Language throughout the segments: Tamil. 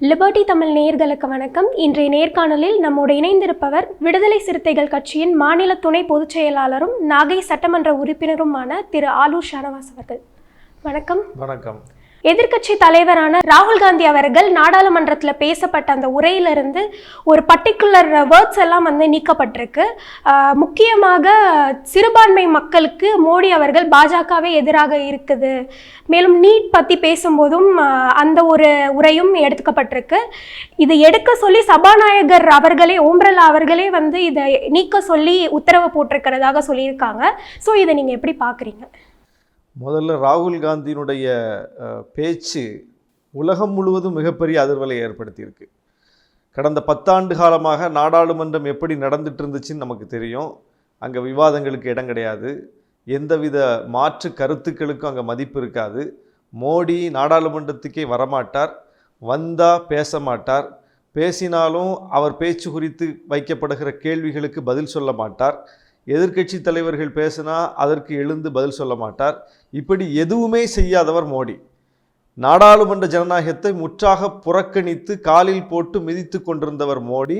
லிபர்டி தமிழ் நேயர்களுக்கு வணக்கம். இன்றைய நேர்காணலில் நம்மோடு இணைந்திருப்பவர் விடுதலை சிறுத்தைகள் கட்சியின் மாநில துணை பொதுச் செயலாளரும் நாகை சட்டமன்ற உறுப்பினருமான திரு ஆலூர் ஷானவாஸ் அவர்கள். வணக்கம். வணக்கம். எதிர்க்கட்சி தலைவரான ராகுல் காந்தி அவர்கள் நாடாளுமன்றத்தில் பேசப்பட்ட அந்த உரையிலிருந்து ஒரு பர்டிகுலர் வேர்ட்ஸ் எல்லாம் வந்து நீக்கப்பட்டிருக்கு. முக்கியமாக சிறுபான்மை மக்களுக்கு மோடி அவர்கள் பாஜகவே எதிராக இருக்குது. மேலும் நீட் பற்றி பேசும்போதும் அந்த ஒரு உரையும் எடுத்துக்கப்பட்டிருக்கு. இது எடுக்க சொல்லி சபாநாயகர் அவர்களே ஓம் அவர்களே வந்து இதை நீக்க சொல்லி உத்தரவு போட்டிருக்கிறதாக சொல்லியிருக்காங்க. ஸோ இதை நீங்கள் எப்படி பார்க்குறீங்க முதல்ல ராகுல் காந்தியினுடைய பேச்சு உலகம் முழுவதும் மிகப்பெரிய அதிர்வலை ஏற்படுத்தியிருக்கு. கடந்த பத்தாண்டு காலமாக நாடாளுமன்றம் எப்படி நடந்துட்டு இருந்துச்சுன்னு நமக்கு தெரியும். அங்கே விவாதங்களுக்கு இடம் கிடையாது. எந்தவித மாற்று கருத்துக்களுக்கும் அங்கே மதிப்பு இருக்காது. மோடி நாடாளுமன்றத்துக்கே வரமாட்டார். வந்தால் பேச மாட்டார். பேசினாலும் அவர் பேச்சு குறித்து வைக்கப்படுகிற கேள்விகளுக்கு பதில் சொல்ல மாட்டார். எதிர்க்கட்சி தலைவர்கள் பேசினா அதற்கு எழுந்து பதில் சொல்ல மாட்டார். இப்படி எதுவுமே செய்யாதவர் மோடி. நாடாளுமன்ற ஜனநாயகத்தை முற்றாக புறக்கணித்து காலில் போட்டு மிதித்து கொண்டிருந்தவர் மோடி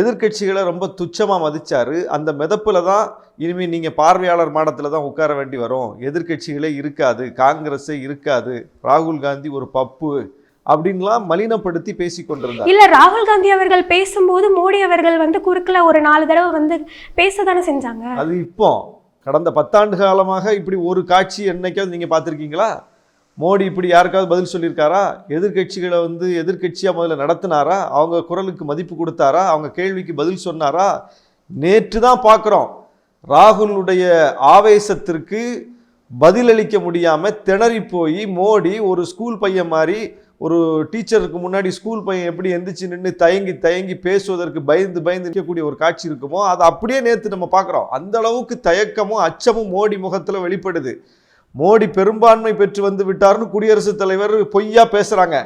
எதிர்க்கட்சிகளை ரொம்ப துச்சமாக மதித்தார் அந்த மிதப்பில் தான் இனிமேல் நீங்கள் பார்வையாளர் மாடத்தில் தான் உட்கார வேண்டி வரும். எதிர்க்கட்சிகளே இருக்காது காங்கிரஸே இருக்காது. ராகுல் காந்தி ஒரு பப்பு. அப்படின்லாம் மலினப்படுத்தி பேசி கொண்டிருந்தார். இல்ல ராகுல் காந்தி அவர்கள் பேசும்போது மோடி அவர்கள் வந்து குறுக்குல ஒரு நாலு தடவை வந்து பேச தானே செஞ்சாங்க? அது இப்போ கடந்த பத்தாண்டு காலமாக இப்படி ஒரு காட்சி என்னைக்காவது நீங்கள் பார்த்துருக்கீங்களா? மோடி இப்படி யாருக்காவது பதில் சொல்லியிருக்காரா? எதிர்க்கட்சிகளை வந்து எதிர்க்கட்சியாக முதல்ல நடத்தினாரா? அவங்க குரலுக்கு மதிப்பு கொடுத்தாரா? அவங்க கேள்விக்கு பதில் சொன்னாரா? நேற்று தான் பார்க்குறோம். ராகுலுடைய ஆவேசத்திற்கு பதிலளிக்க முடியாமல் திணறி போய் மோடி ஒரு ஸ்கூல் பையன் மாதிரி ஒரு டீச்சருக்கு முன்னாடி ஸ்கூல் பையன் எப்படி எந்திரிச்சு நின்று தயங்கி தயங்கி பேசுவதற்கு பயந்து பயந்து நிற்கக்கூடிய ஒரு காட்சி இருக்குமோ அதை அப்படியே நேற்று நம்ம பார்க்குறோம். அந்த அளவுக்கு தயக்கமும் அச்சமும் மோடி முகத்தில் வெளிப்படுது. மோடி பெரும்பான்மை பெற்று வந்து விட்டார்னு குடியரசுத் தலைவர் பொய்யா பேசுகிறாங்க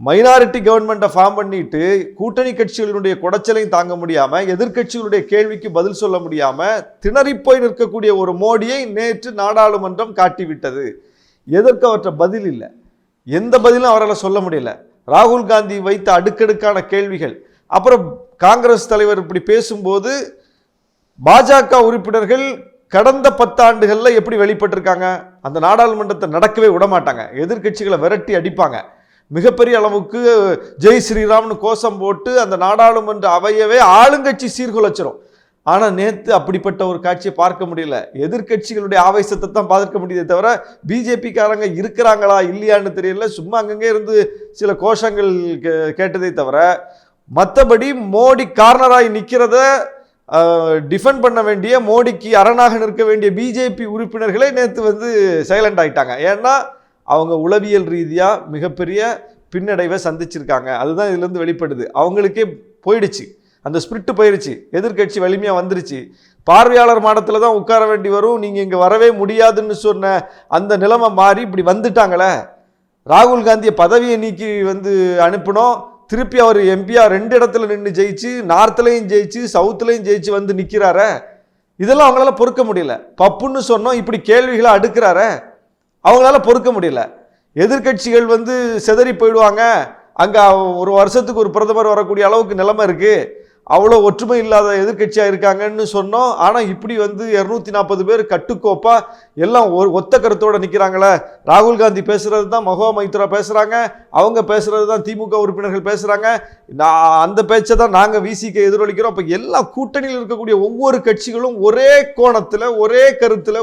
மைனாரிட்டி கவர்மெண்ட்டை ஃபார்ம் பண்ணிட்டு கூட்டணி கட்சிகளினுடைய குடைச்சலையும் தாங்க முடியாமல் எதிர்கட்சிகளுடைய கேள்விக்கு பதில் சொல்ல முடியாமல் திணறிப்போய் நிற்கக்கூடிய ஒரு மோடியை நேற்று நாடாளுமன்றம் காட்டிவிட்டது. எதற்கு அவற்றை பதில் இல்லை? எந்த பதிலும் அவரால் சொல்ல முடியல. ராகுல் காந்தி வைத்த அடுக்கடுக்கான கேள்விகள். அப்புறம் காங்கிரஸ் தலைவர் இப்படி பேசும்போது பாஜக உறுப்பினர்கள் கடந்த பத்தாண்டுகளில் எப்படி வெளிப்பட்டிருக்காங்க? அந்த நாடாளுமன்றத்தை நடக்கவே விட மாட்டாங்க எதிர்க்கட்சிகளை விரட்டி அடிப்பாங்க. மிகப்பெரிய அளவுக்கு ஜெய் ஸ்ரீராம்னு கோஷம் போட்டு அந்த நாடாளுமன்ற அவையவே ஆளுங்கட்சி சீர்குலைச்சிரும். ஆனால் நேற்று அப்படிப்பட்ட ஒரு காட்சியை பார்க்க முடியல. எதிர்க்கட்சிகளுடைய ஆவேசத்தை தான் பார்க்க முடியுதே தவிர பிஜேபிக்காரங்க இருக்கிறாங்களா இல்லையான்னு தெரியல. சும்மா அங்கங்கே இருந்து சில கோஷங்கள் கே- கேட்டதே தவிர மற்றபடி மோடி கார்னராகி நிற்கிறத டிஃபெண்ட் பண்ண வேண்டிய மோடிக்கு அரணாக நிற்க வேண்டிய பிஜேபி உறுப்பினர்களே நேற்று வந்து சைலண்ட் ஆகிட்டாங்க ஏன்னா அவங்க உளவியல் ரீதியாக மிகப்பெரிய பின்னடைவை சந்திச்சிருக்காங்க. அதுதான் இதுலேருந்து வெளிப்படுது. அவங்களுக்கே போயிடுச்சு. அந்த ஸ்பிரிட்டு போயிருச்சு. எதிர்கட்சி வலிமையாக வந்துருச்சு. பார்வையாளர் மாடத்தில் தான் உட்கார வேண்டி வரும். நீங்கள் இங்கே வரவே முடியாதுன்னு சொன்ன அந்த நிலைமை மாறி இப்படி வந்துட்டாங்களே. ராகுல் காந்தியை பதவியை நீக்கி வந்து அனுப்பினோம். திருப்பி அவர் எம்பியா ரெண்டு இடத்துல நின்று ஜெயிச்சு நார்த்துலேயும் ஜெயிச்சு சவுத்துலையும் ஜெயிச்சு வந்து நிற்கிறார இதெல்லாம் அவங்களால பொறுக்க முடியல. பப்புன்னு சொன்னோம் இப்படி கேள்விகளை அடுக்கிறார. அவங்களால பொறுக்க முடியல. எதிர்க்கட்சிகள் வந்து சிதறி போயிடுவாங்க. அங்கே ஒரு வருஷத்துக்கு ஒரு பிரதமர் வரக்கூடிய அளவுக்கு நிலைமை இருக்குது அவ்வளோ ஒற்றுமை இல்லாத எதிர்க்கட்சியாக இருக்காங்கன்னு சொன்னோம். ஆனால் இப்படி வந்து இரநூத்தி நாற்பது பேர் கட்டுக்கோப்பாக எல்லாம் ஒரு ஒத்த கருத்தோடு நிற்கிறாங்களே ராகுல் காந்தி பேசுகிறது தான் மகோ மைத்ரா பேசுகிறாங்க அவங்க பேசுகிறது தான் திமுக உறுப்பினர்கள் பேசுகிறாங்க நான் அந்த பேச்சை தான் நாங்கள் விசிக்கு எதிரொலிக்கிறோம். இப்போ எல்லா கூட்டணியில் இருக்கக்கூடிய ஒவ்வொரு கட்சிகளும் ஒரே கோணத்தில் ஒரே கருத்தில்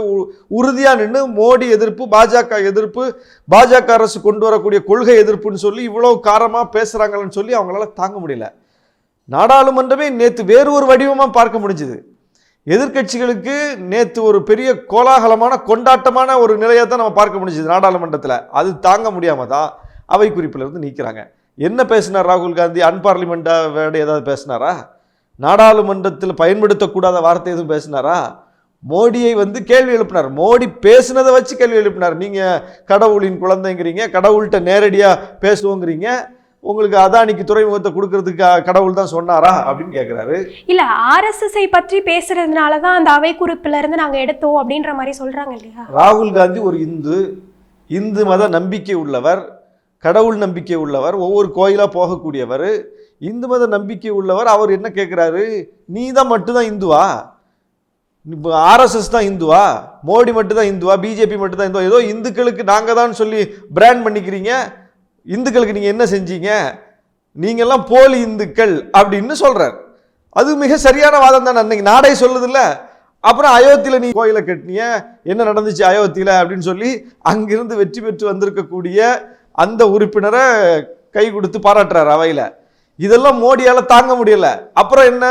உறுதியாக நின்று மோடி எதிர்ப்பு பாஜக எதிர்ப்பு பாஜக அரசு கொண்டு வரக்கூடிய கொள்கை எதிர்ப்புன்னு சொல்லி இவ்வளோ காரமாக பேசுகிறாங்கன்னு சொல்லி அவங்களால தாங்க முடியல. நாடாளுமன்றமே நேற்று வேறு ஒரு வடிவமாக பார்க்க முடிஞ்சுது. எதிர்க்கட்சிகளுக்கு நேற்று ஒரு பெரிய கோலாகலமான கொண்டாட்டமான ஒரு நிலையை தான் நம்ம பார்க்க முடிஞ்சுது நாடாளுமன்றத்தில். அது தாங்க முடியாமல் தான் அவை குறிப்பில் இருந்து நீக்கிறாங்க. என்ன பேசினார் ராகுல் காந்தி? அன்பார்லிமெண்ட்டாக வேட ஏதாவது பேசினாரா? நாடாளுமன்றத்தில் பயன்படுத்தக்கூடாத வார்த்தை எதுவும் பேசினாரா? மோடியை வந்து கேள்வி எழுப்பினார். மோடி பேசுனதை வச்சு கேள்வி எழுப்பினார். நீங்கள் கடவுளின் குழந்தைங்கிறீங்க கடவுள்கிட்ட நேரடியாக பேசுவோங்கிறீங்க. உங்களுக்கு அதானிக்கு துறைமுகத்தை கொடுக்கறதுக்கு கடவுள் தான் சொன்னாரா அப்படின்னு கேட்குறாரு இல்ல ஆர்எஸ்எஸ்ஐ பற்றி பேசுறதுனால தான் அந்த அவை குறிப்புல இருந்து நாங்க எடுத்தோம் அப்படின்ற மாதிரி சொல்றாங்க இல்லையா? ராகுல் காந்தி ஒரு இந்து. இந்து மத நம்பிக்கை உள்ளவர் கடவுள் நம்பிக்கை உள்ளவர் ஒவ்வொரு கோயிலாக போகக்கூடியவர். இந்து மத நம்பிக்கை உள்ளவர் அவர் என்ன கேட்குறாரு நீ தான் மட்டும்தான் இந்துவா? இப்போ ஆர்எஸ்எஸ் தான் இந்துவா? மோடி மட்டும் தான் இந்துவா? பிஜேபி மட்டும் தான் இந்துவா? ஏதோ இந்துக்களுக்கு நாங்கள் தான் சொல்லி பிராண்ட் பண்ணிக்கிறீங்க. இந்துக்களுக்கு நீங்கள் என்ன செஞ்சீங்க? நீங்கள்லாம் போலி இந்துக்கள் அப்படின்னு சொல்கிறார் அது மிக சரியான வாதம் தானே. அன்னைக்கு நாடே சொல்லுதில்ல. அப்புறம் அயோத்தியில் நீ கோயிலை கட்டினிய என்ன நடந்துச்சு அயோத்தியில் அப்படின்னு சொல்லி அங்கிருந்து வெற்றி பெற்று வந்திருக்கக்கூடிய அந்த உறுப்பினரை கை கொடுத்து பாராட்டுறார் அவையில். இதெல்லாம் மோடியால் தாங்க முடியலை. அப்புறம் என்ன?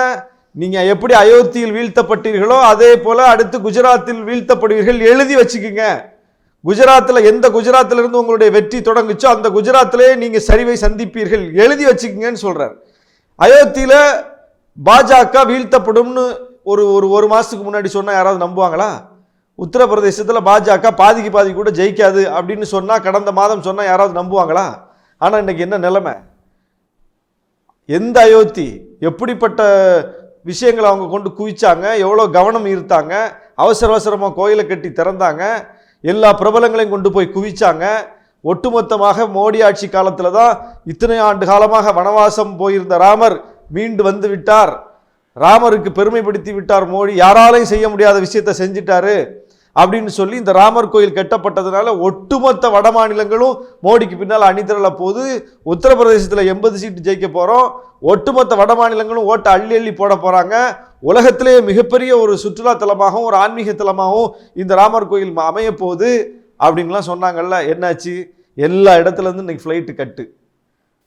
நீங்கள் எப்படி அயோத்தியில் வீழ்த்தப்பட்டீர்களோ அதே போல் அடுத்து குஜராத்தில் வீழ்த்தப்படுவீர்கள் எழுதி வச்சுக்கோங்க. குஜராத்தில் எந்த குஜராத்திலிருந்து உங்களுடைய வெற்றி தொடங்குச்சோ அந்த குஜராத்திலே நீங்கள் சரிவை சந்திப்பீர்கள். எழுதி வச்சுக்கிங்கன்னு சொல்கிறார் அயோத்தியில் பாஜக வீழ்த்தப்படும்னு ஒரு ஒரு ஒரு மாதத்துக்கு முன்னாடி சொன்னால் யாராவது நம்புவாங்களா? உத்தரப்பிரதேசத்தில் பாஜக பாதிக்கு பாதி கூட ஜெயிக்காது அப்படின்னு சொன்னால் கடந்த மாதம் சொன்னால் யாராவது நம்புவாங்களா? ஆனால் இன்னைக்கு என்ன நிலைமை? எந்த அயோத்தி எப்படிப்பட்ட விஷயங்களை அவங்க கொண்டு குவிச்சாங்க? எவ்வளோ கவனம் ஈர்த்தாங்க? அவசர அவசரமாக கோயிலை கட்டி திறந்தாங்க? எல்லா பிரபலங்களையும் கொண்டு போய் குவிச்சாங்க. ஒட்டுமொத்தமாக மோடி ஆட்சி காலத்தில் தான் இத்தனை ஆண்டு காலமாக வனவாசம் போயிருந்த ராமர் மீண்டு வந்து விட்டார். ராமருக்கு பெருமைப்படுத்தி விட்டார் மோடி. யாராலையும் செய்ய முடியாத விஷயத்தை செஞ்சிட்டாரு அப்படின்னு சொல்லி இந்த ராமர் கோயில் கட்டப்பட்டதுனால ஒட்டுமொத்த வட மாநிலங்களும் மோடிக்கு பின்னால் அணிதிரள போது உத்தரப்பிரதேசத்தில் எண்பது சீட்டு ஜெயிக்க போகிறோம் ஒட்டுமொத்த வட மாநிலங்களும் ஓட்டை அள்ளி அள்ளி போட போகிறாங்க உலகத்திலேயே மிகப்பெரிய ஒரு சுற்றுலா தலமாகவும் ஒரு ஆன்மீக தலமாகவும் இந்த ராமர் கோயில் அமைய போகுது அப்படின்லாம் சொன்னாங்கல்ல என்னாச்சு? எல்லா இடத்துலேருந்து இன்னைக்கு ஃப்ளைட்டு கட்டு.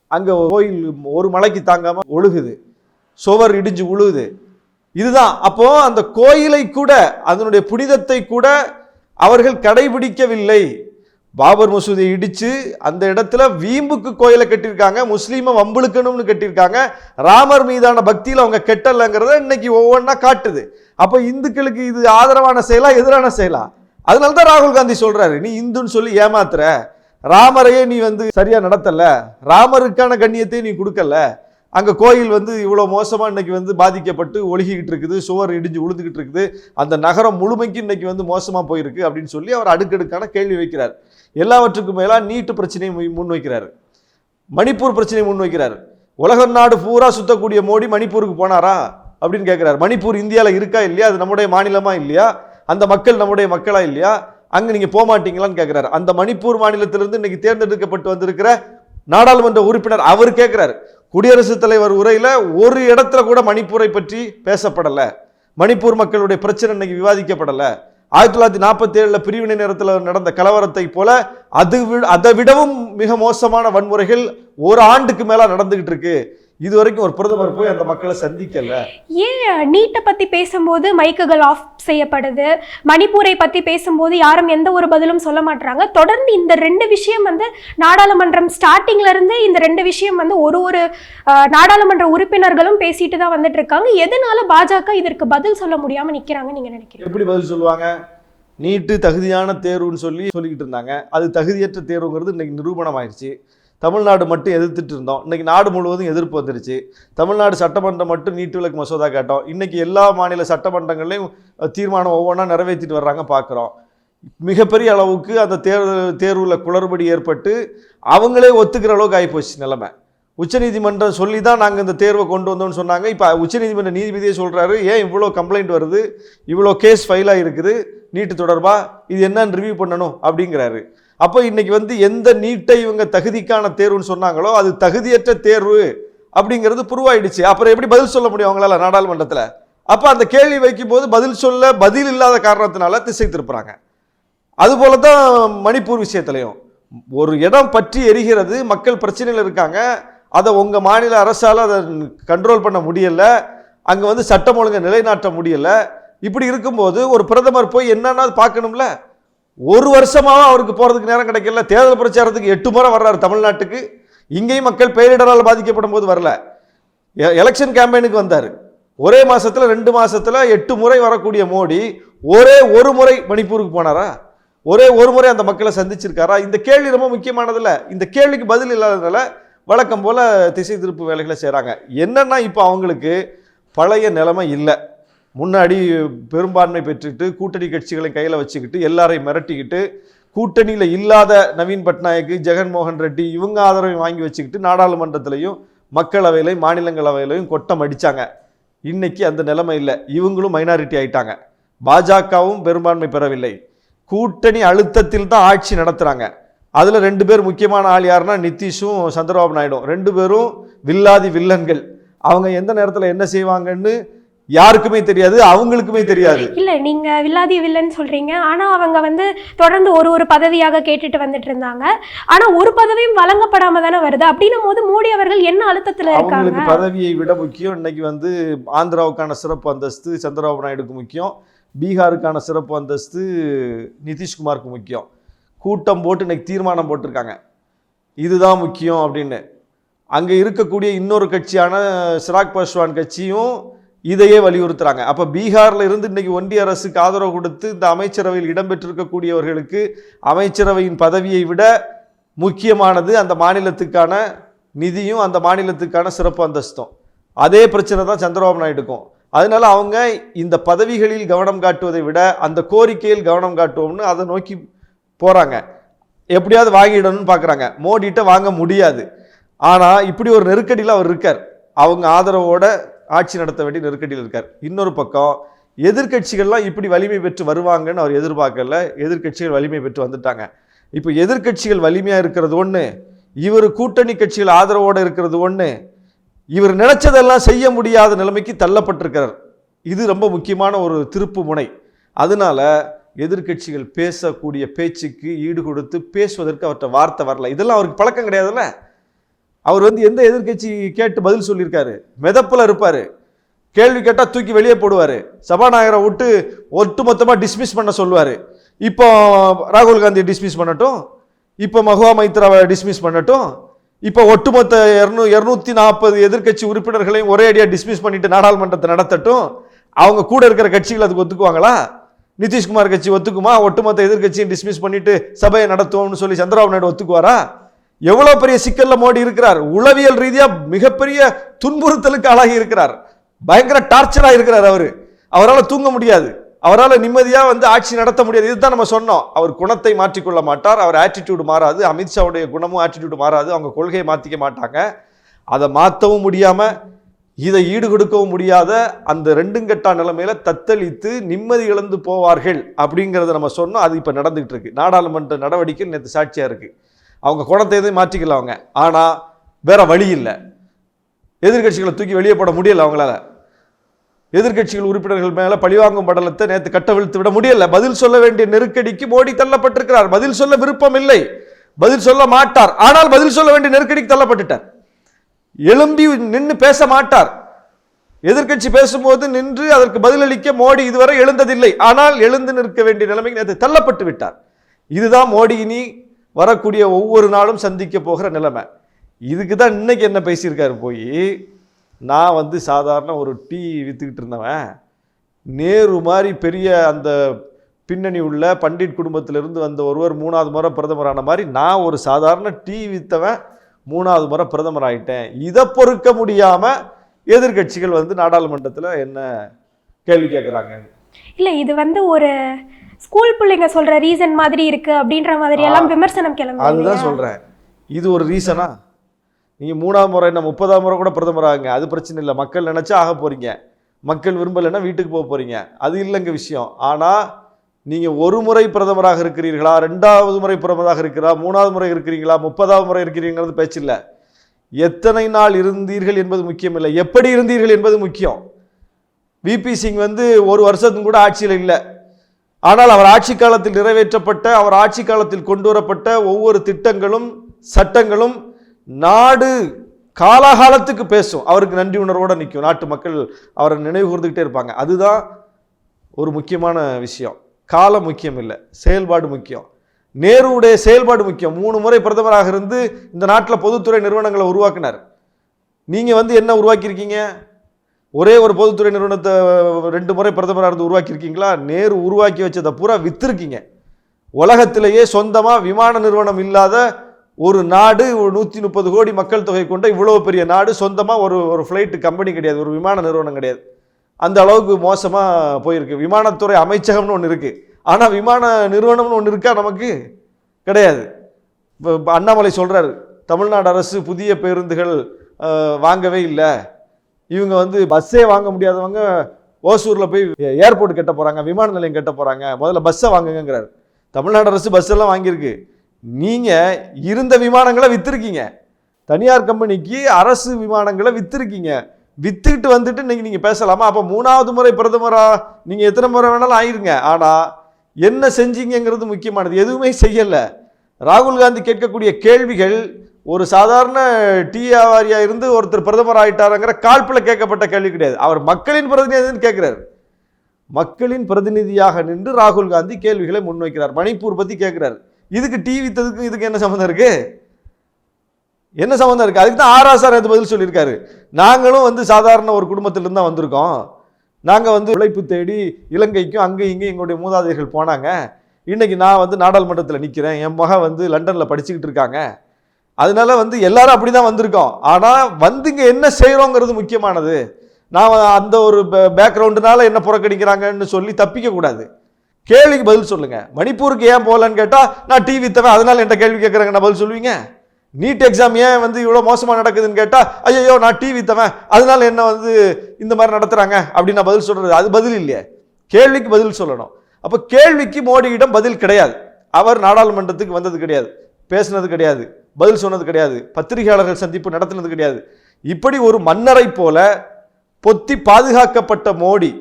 அங்கே கோயில் ஒரு மலைக்கு தாங்காமல் ஒழுகுது. சுவர் இடிஞ்சு உழுகுது. இதுதான். அப்போ அந்த கோயிலை கூட அதனுடைய புனிதத்தை கூட அவர்கள் கடைபிடிக்கவில்லை. பாபர் மசூதியை இடித்து அந்த இடத்துல வீம்புக்கு கோயிலை கட்டியிருக்காங்க முஸ்லீமை வம்புழுக்கணும்னு கட்டியிருக்காங்க. ராமர் மீதான பக்தியில் அவங்க கெட்டலைங்கிறத இன்னைக்கு ஒவ்வொன்றா காட்டுது. அப்போ இந்துக்களுக்கு இது ஆதரவான செயலா எதிரான செயலா? அதனால தான் ராகுல் காந்தி சொல்கிறாரு நீ இந்துன்னு சொல்லி ஏமாத்துற. ராமரையே நீ வந்து சரியாக நடத்தலை. ராமருக்கான கண்ணியத்தை நீ கொடுக்கல. அங்கே கோயில் வந்து இவ்வளோ மோசமாக இன்றைக்கி வந்து பாதிக்கப்பட்டு ஒழுகிக்கிட்டு இருக்குது சுவர் இடிஞ்சு உழுதுகிட்டு இருக்குது. அந்த நகரம் முழுமைக்கு இன்னைக்கு வந்து மோசமாக போயிருக்கு அப்படின்னு சொல்லி அவர் அடுக்கடுக்கான கேள்வி வைக்கிறார். எல்லாவற்றுக்கும் மேலா நீட்டு பிரச்சனையை முன் முன்வைக்கிறார். மணிப்பூர் பிரச்சனையை முன்வைக்கிறார். உலக நாடு பூரா சுத்தக்கூடிய மோடி மணிப்பூருக்கு போனாரா அப்படின்னு கேட்குறாரு மணிப்பூர் இந்தியாவில் இருக்கா இல்லையா? அது நம்முடைய மாநிலமா இல்லையா? அந்த மக்கள் நம்முடைய மக்களா இல்லையா? அங்கே நீங்கள் போக மாட்டீங்களான்னு கேட்குறாரு அந்த மணிப்பூர் மாநிலத்திலிருந்து இன்னைக்கு தேர்ந்தெடுக்கப்பட்டு வந்திருக்கிற நாடாளுமன்ற உறுப்பினர் அவர் கேட்குறாரு குடியரசுத் தலைவர் உரையில் ஒரு இடத்துல கூட மணிப்பூரை பற்றி பேசப்படலை. மணிப்பூர் மக்களுடைய பிரச்சனை இன்னைக்கு விவாதிக்கப்படலை. ஆயிரத்தி தொள்ளாயிரத்தி நாற்பத்தி ஏழில் பிரிவினை நேரத்தில் நடந்த கலவரத்தை போல அது வி- அதை விடவும் மிக மோசமான வன்முறைகள் ஒரு ஆண்டுக்கு மேலே நடந்துகிட்டு இருக்கு. இது வரைக்கும் ஒரு பிரதமர் போய் அந்த மக்களை சந்திக்கல. ஏன் நீட்டை பத்தி பேசும்போது மைக்குகள் ஆஃப் செய்யப்படுது? மணிப்பூரை பத்தி பேசும்போது யாரும் எந்த ஒரு பதிலும் சொல்ல மாட்றாங்க. தொடர்ந்து இந்த ரெண்டு விஷயம் வந்து நாடாளுமன்றம் ஸ்டார்டிங்ல இருந்து இந்த ரெண்டு விஷயம் வந்து ஒரு ஒரு நாடாளுமன்ற உறுப்பினர்களும் பேசிட்டு தான் வந்துட்டு இருக்காங்க எதனால பாஜக இதற்கு பதில் சொல்ல முடியாம நிக்கிறாங்க நீங்க நினைக்கிறீங்க? எப்படி பதில் சொல்லுவாங்க? நீட்டு தகுதியான தேர்வுன்னு சொல்லி சொல்லிக்கிட்டு இருந்தாங்க. அது தகுதியற்ற தேர்வுங்கிறது இன்னைக்கு நிரூபணம் ஆயிடுச்சு தமிழ்நாடு மட்டும் எதிர்த்துட்டு இருந்தோம். இன்றைக்கி நாடு முழுவதும் எதிர்ப்பு வந்துருச்சு. தமிழ்நாடு சட்டமன்றம் மட்டும் நீட்டு விளக்கு மசோதா கேட்டோம். இன்றைக்கி எல்லா மாநில சட்டமன்றங்கள்லையும் தீர்மானம் ஒவ்வொன்றா நிறைவேற்றிட்டு வர்றாங்க பார்க்குறோம் மிகப்பெரிய அளவுக்கு அந்த தேர்வு தேர்வில் குளறுபடி ஏற்பட்டு அவங்களே ஒத்துக்கிற அளவுக்கு ஆகிப்போச்சு நிலைமை. உச்சநீதிமன்றம் சொல்லி தான் நாங்கள் இந்த தேர்வை கொண்டு வந்தோம்னு சொன்னாங்க. இப்போ உச்சநீதிமன்ற நீதிபதியே சொல்கிறாரு ஏன் இவ்வளோ கம்ப்ளைண்ட் வருது? இவ்வளோ கேஸ் ஃபைலாக இருக்குது. நீட்டு தொடர்பாக இது என்னன்னு ரிவ்யூ பண்ணணும் அப்படிங்கிறாரு. அப்போ இன்னைக்கு வந்து எந்த நீட்டை இவங்க தகுதிக்கான தேர்வுன்னு சொன்னாங்களோ அது தகுதியற்ற தேர்வு அப்படிங்கிறது புருவாயிடுச்சு. அப்புறம் எப்படி பதில் சொல்ல முடியும் அவங்களால நாடாளுமன்றத்தில்? அப்போ அந்த கேள்வி வைக்கும்போது பதில் சொல்ல பதில் இல்லாத காரணத்தினால திசை திருப்புறாங்க. அதுபோல தான் மணிப்பூர் விஷயத்துலையும். ஒரு இடம் பற்றி எரிகிறது மக்கள் பிரச்சனையில் இருக்காங்க அதை உங்கள் மாநில அரசால் அதை கண்ட்ரோல் பண்ண முடியலை அங்கே வந்து சட்டம் ஒழுங்கை நிலைநாட்ட முடியல. இப்படி இருக்கும்போது ஒரு பிரதமர் போய் என்னன்னா பார்க்கணும்ல? ஒரு வருஷமாக அவருக்கு போகிறதுக்கு நேரம் கிடைக்கல. தேர்தல் பிரச்சாரத்துக்கு எட்டு முறை வர்றாரு தமிழ்நாட்டுக்கு. இங்கேயும் மக்கள் பேரிடரால் பாதிக்கப்படும் போது வரல. எலெக்ஷன் கேம்பெயினுக்கு வந்தார். ஒரே மாதத்தில் ரெண்டு மாதத்தில் எட்டு முறை வரக்கூடிய மோடி ஒரே ஒரு முறை மணிப்பூருக்கு போனாரா? ஒரே ஒரு முறை அந்த மக்களை சந்திச்சிருக்காரா? இந்த கேள்வி ரொம்ப முக்கியமானதில்ல இந்த கேள்விக்கு பதில் இல்லாததுனால வழக்கம் போல் திசை திருப்பு வேலைகளை செய்கிறாங்க என்னன்னா இப்போ அவங்களுக்கு பழைய நிலைமை இல்லை. முன்னாடி பெரும்பான்மை பெற்றுட்டு கூட்டணி கட்சிகளை கையில் வச்சுக்கிட்டு எல்லாரையும் மிரட்டிக்கிட்டு கூட்டணியில் இல்லாத நவீன் பட்நாயக் ஜெகன்மோகன் ரெட்டி இவங்க ஆதரவை வாங்கி வச்சுக்கிட்டு நாடாளுமன்றத்திலையும் மக்களவையிலையும் மாநிலங்களவையிலையும் கொட்டம் அடித்தாங்க இன்னைக்கு அந்த நிலைமை இல்லை. இவங்களும் மைனாரிட்டி ஆயிட்டாங்க. பாஜகவும் பெரும்பான்மை பெறவில்லை. கூட்டணி அழுத்தத்தில் தான் ஆட்சி நடத்துகிறாங்க அதில் ரெண்டு பேர் முக்கியமான ஆள் யாருன்னா நிதிஷும் சந்திரபாபு நாயுடும். ரெண்டு பேரும் வில்லாதி வில்லன்கள். அவங்க எந்த நேரத்தில் என்ன செய்வாங்கன்னு யாருக்குமே தெரியாது அவங்களுக்குமே தெரியாது. இல்ல நீங்க வில்லாதி வில்லன்னு சொல்றீங்க. ஆனா அவங்க வந்து தொடர்ந்து ஒரு ஒரு பதவியாக கேட்டுட்டு வந்துட்டு இருந்தாங்க. ஆனா ஒரு பதவியும் வழங்கப்படாம தானே வருது. அப்படின்னும் போது மோடி அவர்கள் என்ன அழுத்தத்துல இருக்காங்க? அவங்களுக்கு பதவியை விட முக்கியம். இன்னைக்கு வந்து ஆந்திராவுக்கான சிறப்பு அந்தஸ்து சந்திரபாபு நாயுடுக்கு முக்கியம். பீகாருக்கான சிறப்பு அந்தஸ்து நிதிஷ்குமாருக்கு முக்கியம். கூட்டம் போட்டு இன்னைக்கு தீர்மானம் போட்டிருக்காங்க. இதுதான் முக்கியம் அப்படின்னு. அங்கே இருக்கக்கூடிய இன்னொரு கட்சியான சிராக் பாஸ்வான் கட்சியும் இதையே வலியுறுத்துறாங்க. அப்போ பீகாரில் இருந்து இன்னைக்கு ஒன்றிய அரசுக்கு ஆதரவு கொடுத்து இந்த அமைச்சரவையில் இடம்பெற்றிருக்கக்கூடியவர்களுக்கு அமைச்சரவையின் பதவியை விட முக்கியமானது அந்த மாநிலத்துக்கான நிதியும் அந்த மாநிலத்துக்கான சிறப்பு அந்தஸ்தும். அதே பிரச்சனை தான் சந்திரபாபு நாயுடுக்கும். அதனால அவங்க இந்த பதவிகளில் கவனம் காட்டுவதை விட அந்த கோரிக்கையில் கவனம் காட்டுவோம்னு அதை நோக்கி போகிறாங்க எப்படியாவது வாங்கிடணும்னு பார்க்குறாங்க மோடிட்ட வாங்க முடியாது. ஆனால் இப்படி ஒரு நெருக்கடியில் அவர் இருக்கார். அவங்க ஆதரவோட ஆட்சி நடத்த வேண்டிய நெருக்கடியில் இருக்கார். இன்னொரு பக்கம் எதிர்க்கட்சிகள்லாம் இப்படி வலிமை பெற்று வருவாங்கன்னு அவர் எதிர்பார்க்கல. எதிர்க்கட்சிகள் வலிமை பெற்று வந்துட்டாங்க. இப்போ எதிர்க்கட்சிகள் வலிமையாக இருக்கிறது ஒன்று இவர் கூட்டணி கட்சிகள் ஆதரவோடு இருக்கிறது ஒன்று இவர் நினைச்சதெல்லாம் செய்ய முடியாத நிலைமைக்கு தள்ளப்பட்டிருக்கிறார். இது ரொம்ப முக்கியமான ஒரு திருப்பு முனை. அதனால எதிர்க்கட்சிகள் பேசக்கூடிய பேச்சுக்கு ஈடு கொடுத்து பேசுவதற்கு அவர்கிட்ட வார்த்தை வரல. இதெல்லாம் அவருக்கு பழக்கம் கிடையாதுல்ல? அவர் வந்து எந்த எதிர்க்கட்சி கேட்டு பதில் சொல்லியிருக்காரு? மிதப்பில் இருப்பார். கேள்வி கேட்டால் தூக்கி வெளியே போடுவார். சபாநாயகரை விட்டு ஒட்டுமொத்தமாக டிஸ்மிஸ் பண்ண சொல்லுவார். இப்போ ராகுல் காந்தியை டிஸ்மிஸ் பண்ணட்டும். இப்போ மகுவா மைத்ராவை டிஸ்மிஸ் பண்ணட்டும். இப்போ ஒட்டுமொத்த இரநூ இரநூத்தி நாற்பது எதிர்க்கட்சி உறுப்பினர்களையும் ஒரே அடியாக டிஸ்மிஸ் பண்ணிட்டு நாடாளுமன்றத்தை நடத்தட்டும். அவங்க கூட இருக்கிற கட்சிகள் அதுக்கு ஒத்துக்குவாங்களா? நிதிஷ்குமார் கட்சி ஒத்துக்குமா? ஒட்டுமொத்த எதிர்க்கட்சியும் டிஸ்மிஸ் பண்ணிட்டு சபையை நடத்துவோம்னு சொல்லி சந்திரபாபு நாயுடு ஒத்துக்குவாரா? எவ்வளோ பெரிய சிக்கலில் மோடி இருக்கிறார்? உளவியல் ரீதியாக மிகப்பெரிய துன்புறுத்தலுக்கு ஆளாகி இருக்கிறார். பயங்கர டார்ச்சராக இருக்கிறார் அவர். அவரால் தூங்க முடியாது. அவரால் நிம்மதியாக வந்து ஆட்சி நடத்த முடியாது. இதுதான் நம்ம சொன்னோம். அவர் குணத்தை மாற்றிக்கொள்ள மாட்டார். அவர் ஆட்டிடியூடு மாறாது. அமித்ஷாவுடைய குணமும் ஆட்டிடியூடு மாறாது. அவங்க கொள்கையை மாற்றிக்க மாட்டாங்க. அதை மாற்றவும் முடியாமல் இதை ஈடு கொடுக்கவும் முடியாத அந்த ரெண்டுங்கட்டா நிலைமையில் தத்தளித்து நிம்மதி இழந்து போவார்கள் அப்படிங்கிறத நம்ம சொன்னோம். அது இப்போ நடந்துகிட்டு இருக்கு. நாடாளுமன்ற நடவடிக்கை நேற்று சாட்சியாக இருக்குது அவங்க குணத்தை எதுவும் மாற்றிக்கல அவங்க. ஆனால் வேற வழி இல்லை. எதிர்க்கட்சிகளை தூக்கி வெளியே போட முடியலை அவங்களால. எதிர்க்கட்சிகள் உறுப்பினர்கள் மேலே பழிவாங்கும் படலத்தை நேற்று கட்டவிழ்த்து விட முடியல. பதில் சொல்ல வேண்டிய நெருக்கடிக்கு மோடி தள்ளப்பட்டிருக்கிறார். பதில் சொல்ல விருப்பம் இல்லை. பதில் சொல்ல மாட்டார். ஆனால் பதில் சொல்ல வேண்டிய நெருக்கடிக்கு தள்ளப்பட்டுட்டார். எழும்பி நின்று பேச மாட்டார். எதிர்க்கட்சி பேசும்போது நின்று அதற்கு பதிலளிக்க மோடி இதுவரை எழுந்ததில்லை. ஆனால் எழுந்து நிற்க வேண்டிய நிலைமைக்கு நேற்று தள்ளப்பட்டு விட்டார். இதுதான் மோடி இனி வரக்கூடிய ஒவ்வொரு நாளும் சந்திக்க போகிற நிலைமை. இதுக்கு தான் இன்னைக்கு என்ன பேசியிருக்காரு போய் நான் வந்து சாதாரண ஒரு டீ விற்றுக்கிட்டு இருந்தவன் நேரு மாதிரி பெரிய அந்த பின்னணி உள்ள பண்டிட் குடும்பத்திலிருந்து வந்த ஒருவர் மூணாவது முறை பிரதமரான மாதிரி நான் ஒரு சாதாரண டீ விற்றவன் மூணாவது முறை பிரதமர் ஆகிட்டேன் இதை பொறுக்க முடியாமல் எதிர்க்கட்சிகள் வந்து நாடாளுமன்றத்தில் என்ன கேள்வி கேட்குறாங்க இல்லை இது வந்து ஒரு ஸ்கூல் பிள்ளைங்க சொல்ற ரீசன் மாதிரி இருக்கு அப்படின்ற மாதிரி எல்லாம் விமர்சனம் கிளம்புது அதுதான் சொல்றேன். இது ஒரு ரீசனா நீங்க மூணாவது முறை என்ன முப்பதாம் முறை கூட பிரதமர் ஆகுங்க. அது பிரச்சனை இல்லை. மக்கள் நினைச்சா ஆக போறீங்க. மக்கள் விரும்பலைன்னா வீட்டுக்கு போக போறீங்க. அது இல்லைங்க விஷயம். ஆனா நீங்க ஒரு முறை பிரதமராக இருக்கிறீர்களா? ரெண்டாவது முறை பிரதமராக இருக்கிறா? மூணாவது முறை இருக்கிறீங்களா? முப்பதாவது முறை இருக்கிறீங்கிறது பேச்சு இல்லை. எத்தனை நாள் இருந்தீர்கள் என்பது முக்கியம் இல்லை. எப்படி இருந்தீர்கள் என்பது முக்கியம். விபி சிங் வந்து ஒரு வருஷத்துக்கு கூட ஆட்சியில் இல்லை. ஆனால் அவர் ஆட்சி காலத்தில் நிறைவேற்றப்பட்ட அவர் ஆட்சி காலத்தில் கொண்டு வரப்பட்ட ஒவ்வொரு திட்டங்களும் சட்டங்களும் நாடு காலாகாலத்துக்கு பேசும். அவருக்கு நன்றி உணர்வோடு நிற்கும். நாட்டு மக்கள் அவரை நினைவு கூர்ந்துக்கிட்டே இருப்பாங்க. அதுதான் ஒரு முக்கியமான விஷயம். காலம் முக்கியம் இல்லை செயல்பாடு முக்கியம். நேருடைய செயல்பாடு முக்கியம். மூணு முறை பிரதமராக இருந்து இந்த நாட்டில் பொதுத்துறை நிறுவனங்களை உருவாக்கினார். நீங்கள் வந்து என்ன உருவாக்கியிருக்கீங்க? ஒரே ஒரு பொதுத்துறை நிறுவனத்தை ரெண்டு முறை பிரதமராக இருந்து உருவாக்கியிருக்கீங்களா? நேரு உருவாக்கி வச்சதை பூரா விற்றுருக்கீங்க உலகத்திலேயே சொந்தமாக விமான நிறுவனம் இல்லாத ஒரு நாடு ஒரு நூற்றி முப்பது கோடி மக்கள் தொகை கொண்ட இவ்வளோ பெரிய நாடு சொந்தமாக ஒரு ஒரு ஃப்ளைட்டு கம்பெனி கிடையாது ஒரு விமான நிறுவனம் கிடையாது. அந்த அளவுக்கு மோசமாக போயிருக்கு. விமானத்துறை அமைச்சகம்னு ஒன்று இருக்குது ஆனால் விமான நிறுவனம்னு ஒன்று இருக்கா? நமக்கு கிடையாது. இப்போ அண்ணாமலை சொல்கிறாரு தமிழ்நாடு அரசு புதிய பேருந்துகள் வாங்கவே இல்லை. இவங்க வந்து பஸ்ஸே வாங்க முடியாதவங்க ஓசூரில் போய் ஏர்போர்ட் கட்ட போகிறாங்க விமான நிலையம் கட்ட போகிறாங்க முதல்ல பஸ்ஸை வாங்குங்கிறார் தமிழ்நாடு அரசு பஸ் எல்லாம் வாங்கியிருக்கு. நீங்கள் இருந்த விமானங்களை விற்றுருக்கீங்க தனியார் கம்பெனிக்கு அரசு விமானங்களை விற்றுருக்கீங்க விற்றுக்கிட்டு வந்துட்டு நீங்கள் நீங்கள் பேசலாமா? அப்போ மூணாவது முறை பிரதமராக நீங்கள் எத்தனை முறை வேணாலும் ஆயிருங்க. ஆனால் என்ன செஞ்சீங்கங்கிறது முக்கியமானது. எதுவுமே செய்யலை. ராகுல் காந்தி கேட்கக்கூடிய கேள்விகள் ஒரு சாதாரண டீ வியாபாரியா இருந்து ஒருத்தர் பிரதமர் ஆகிட்டாருங்கிற காழ்ப்பில் கேட்கப்பட்ட கேள்வி கிடையாது. அவர் மக்களின் பிரதிநிதின்னு கேட்குறாரு. மக்களின் பிரதிநிதியாக நின்று ராகுல் காந்தி கேள்விகளை முன்வைக்கிறார். மணிப்பூர் பற்றி கேட்குறாரு. இதுக்கு டீ வித்ததுக்கு இதுக்கு என்ன சம்மந்தம் இருக்கு? என்ன சம்மந்தம் இருக்கு? அதுக்கு தான் ஆராசார் அது பதில் சொல்லியிருக்காரு. நாங்களும் வந்து சாதாரண ஒரு குடும்பத்திலிருந்து தான் வந்திருக்கோம். நாங்கள் வந்து உழைப்பு தேடி இலங்கைக்கும் அங்கே இங்கேயும் எங்களுடைய மூதாதையர்கள் போனாங்க. இன்றைக்கி நான் வந்து நாடாளுமன்றத்தில் நிற்கிறேன் என் மகன் வந்து லண்டனில் படிச்சுக்கிட்டு இருக்காங்க. அதனால வந்து எல்லாரும் அப்படி தான் வந்திருக்கோம். ஆனால் வந்து இங்கே என்ன செய்கிறோங்கிறது முக்கியமானது. நான் அந்த ஒரு பேக்ரவுண்டுனால என்ன புறக்கணிக்கிறாங்கன்னு சொல்லி தப்பிக்கக்கூடாது கேள்விக்கு பதில் சொல்லுங்கள் மணிப்பூருக்கு ஏன் போகலன்னு கேட்டால் நான் டிவி தவேன் அதனால் என்கிட்ட கேள்வி கேட்குறாங்க. நான் பதில் சொல்லுவீங்க? நீட் எக்ஸாம் ஏன் வந்து இவ்வளோ மோசமாக நடக்குதுன்னு கேட்டால் ஐயோ நான் டிவி தவன் அதனால என்ன வந்து இந்த மாதிரி நடத்துகிறாங்க அப்படின்னு நான் பதில் சொல்கிறது அது பதில் இல்லையே. கேள்விக்கு பதில் சொல்லணும். அப்போ கேள்விக்கு மோடியிடம் பதில் கிடையாது. அவர் நாடாளுமன்றத்துக்கு வந்தது கிடையாது. பேசுனது கிடையாது. பதில் சொன்னது கிடையாது. பத்திரிகையாளர்கள் சந்திப்பு நடத்தினது கிடையாது. இப்படி ஒரு மன்னரை போல பொத்தி பாதுகாக்கப்பட்ட மோடி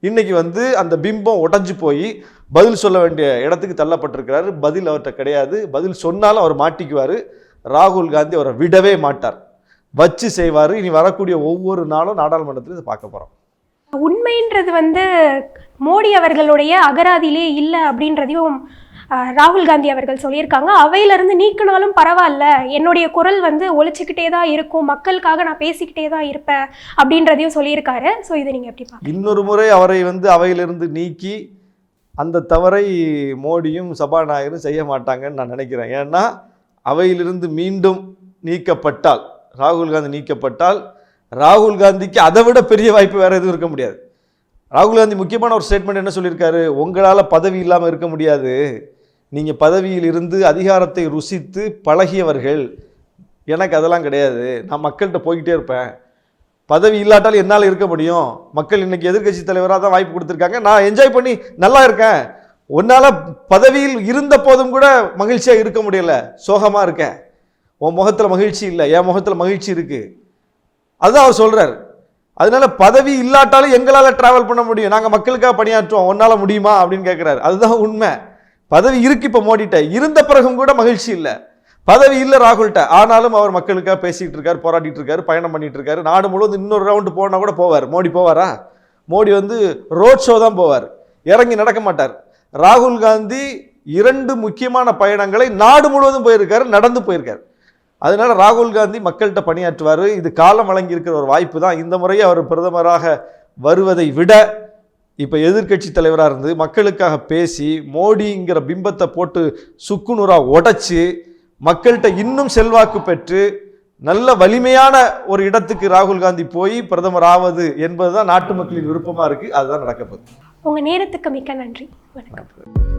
இன்னைக்கு வந்து அந்த பிம்பம் உடஞ்சி போய் பதில் சொல்ல வேண்டிய இடத்துக்கு தள்ளப்பட்டிருக்கிறாரு. பதில் அவர்கிட்ட கிடையாது. பதில் சொன்னாலும் அவர் மாட்டிக்குவார். ராகுல் காந்தி அவரை விடவே மாட்டார். வச்சு செய்வார். இனி வரக்கூடிய ஒவ்வொரு நாளும் நாடாளுமன்றத்தில் இதை பார்க்க போகிறோம் உண்மைன்றது வந்து மோடி அவர்களுடைய அகராதியிலே இல்லை அப்படின்றதையும் ராகுல் காந்தி அவர்கள் சொல்லியிருக்காங்க. அவையிலிருந்து நீக்கினாலும் பரவாயில்ல. என்னுடைய குரல் வந்து ஒழிச்சுக்கிட்டே தான் இருக்கும். மக்களுக்காக நான் பேசிக்கிட்டே தான் இருப்பேன் அப்படின்றதையும் சொல்லியிருக்காரு. ஸோ இதை நீங்கள் எப்படி பார்க்க இன்னொரு முறை அவரை வந்து அவையிலிருந்து நீக்கி அந்த தவறை மோடியும் சபாநாயகரும் செய்ய மாட்டாங்கன்னு நான் நினைக்கிறேன். ஏன்னா அவையிலிருந்து மீண்டும் நீக்கப்பட்டால் ராகுல் காந்தி நீக்கப்பட்டால் ராகுல் காந்திக்கு அதை விட பெரிய வாய்ப்பு வேறு எதுவும் இருக்க முடியாது. ராகுல் காந்தி முக்கியமான ஒரு ஸ்டேட்மெண்ட் என்ன சொல்லியிருக்காரு? உங்களால் பதவி இல்லாமல் இருக்க முடியாது. நீங்கள் பதவியில் இருந்து அதிகாரத்தை ருசித்து பழகியவர்கள். எனக்கு அதெல்லாம் கிடையாது. நான் மக்கள்கிட்ட போய்கிட்டே இருப்பேன். பதவி இல்லாட்டாலும் என்னால் இருக்க முடியும். மக்கள் இன்னைக்கு எதிர்க்கட்சி தலைவராக தான் வாய்ப்பு கொடுத்துருக்காங்க. நான் என்ஜாய் பண்ணி நல்லா இருக்கேன். உன்னால் பதவியில் இருந்த போதும் கூட மகிழ்ச்சியாக இருக்க முடியல. சோகமாக இருக்கேன். உன் முகத்தில் மகிழ்ச்சி இல்லை. என் முகத்தில் மகிழ்ச்சி இருக்குது அதுதான் அவர் சொல்கிறார் அதனால பதவி இல்லாட்டாலும் எங்களால் ட்ராவல் பண்ண முடியும். நாங்கள் மக்களுக்காக பணியாற்றுவோம். உன்னால் முடியுமா? அப்படின்னு கேட்குறாரு அதுதான் உண்மை. பதவி இருக்கு இப்போ மோடிட்ட. இருந்த பிறகும் கூட மகிழ்ச்சி இல்லை. பதவி இல்லை ராகுல்கிட்ட. ஆனாலும் அவர் மக்களுக்காக பேசிக்கிட்டு இருக்காரு போராடிட்டு இருக்காரு பயணம் பண்ணிட்டு இருக்காரு. நாடு முழுவதும் இன்னொரு ரவுண்டு போனால் கூட போவார். மோடி போவாரா? மோடி வந்து ரோட் ஷோ தான் போவார். இறங்கி நடக்க மாட்டார். ராகுல் காந்தி இரண்டு முக்கியமான பயணங்களை நாடு முழுவதும் போயிருக்காரு நடந்து போயிருக்காரு. அதனால ராகுல் காந்தி மக்கள்கிட்ட பணியாற்றுவார். இது காலம் வழங்கியிருக்கிற ஒரு வாய்ப்பு தான். இந்த முறையே அவர் பிரதமராக வருவதை விட இப்போ எதிர்க்கட்சி தலைவராக இருந்து மக்களுக்காக பேசி மோடிங்கிற பிம்பத்தை போட்டு சுக்குநூறாக உடைச்சி மக்கள்கிட்ட இன்னும் செல்வாக்கு பெற்று நல்ல வலிமையான ஒரு இடத்துக்கு ராகுல் காந்தி போய் பிரதமர் ஆவது என்பதுதான் நாட்டு மக்களின் விருப்பமாக இருக்குது அதுதான் நடக்கப்போகுது. உங்கள் நேரத்துக்கு மிக்க நன்றி. வணக்கம்.